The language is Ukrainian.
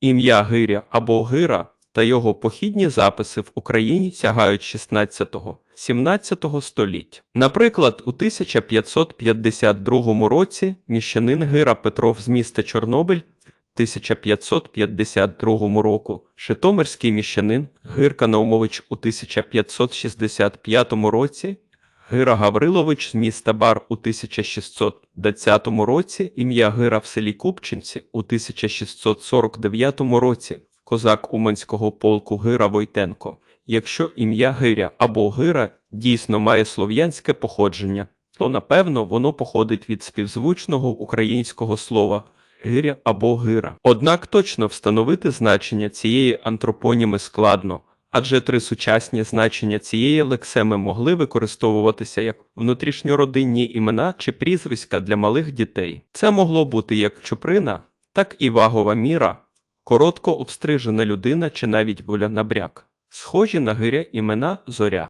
Ім'я Гиря або Гира та його похідні записи в Україні сягають 16-17 століть. Наприклад, у 1552 році міщанин Гира Петров з міста Чорнобиль 1552 року, Житомирський міщанин Гирка Наумович у 1565 році, Гира Гаврилович з міста Бар у 1620 році, ім'я Гира в селі Купчинці у 1649 році, козак Уманського полку Гира Войтенко. Якщо ім'я Гиря або Гира дійсно має слов'янське походження, то напевно воно походить від співзвучного українського слова гиря або гира. Однак точно встановити значення цієї антропоніми складно, адже три сучасні значення цієї лексеми могли використовуватися як внутрішньородинні імена чи прізвиська для малих дітей. Це могло бути як чуприна, так і вагова міра, коротко обстрижена людина чи навіть буля набряк. Схожі на гиря імена зоря.